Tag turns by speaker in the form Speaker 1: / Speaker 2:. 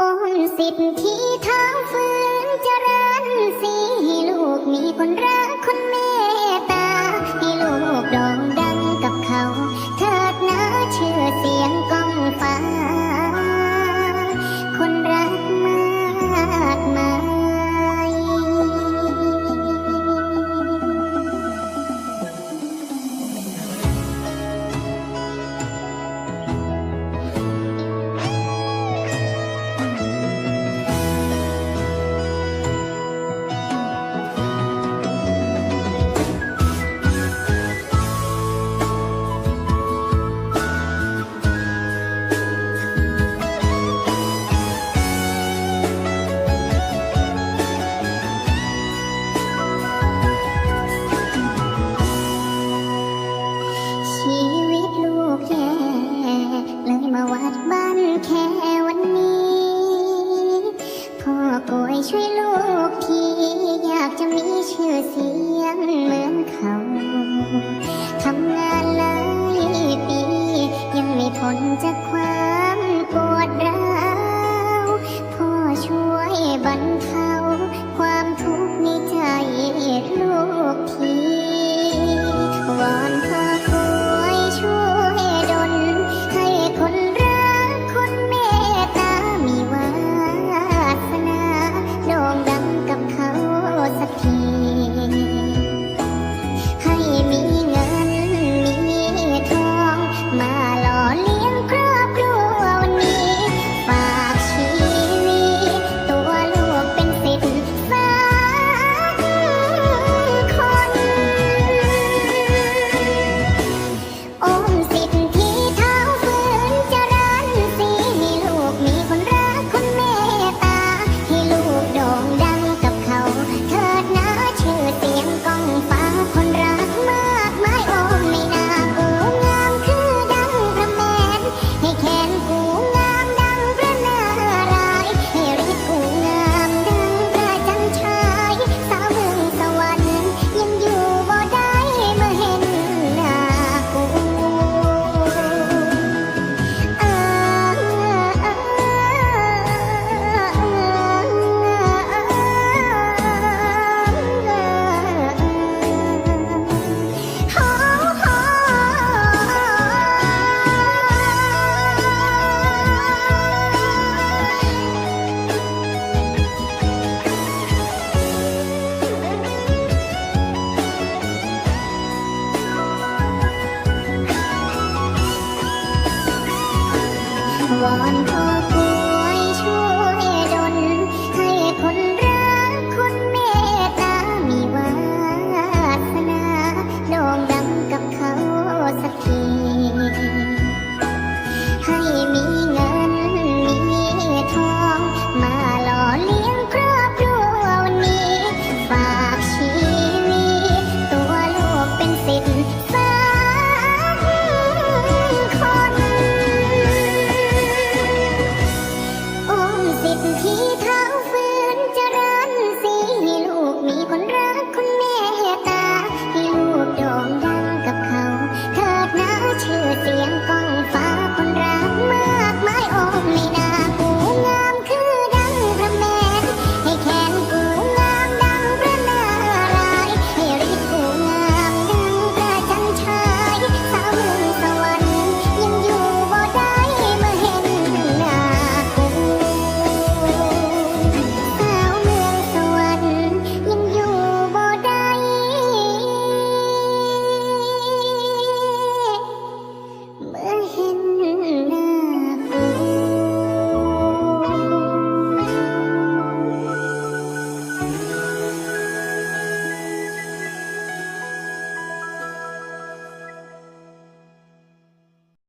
Speaker 1: องค์สิทธิเท้าฟื้นจรันสีใลูกมีคนรักาวัดบ้านแค่วันนี้ พ่อป่วยช่วยลูกทีอยากจะมีชื่อเสียงเหมือนเขาทำงานหลายปี ยังไม่พ้นจากความ 我们可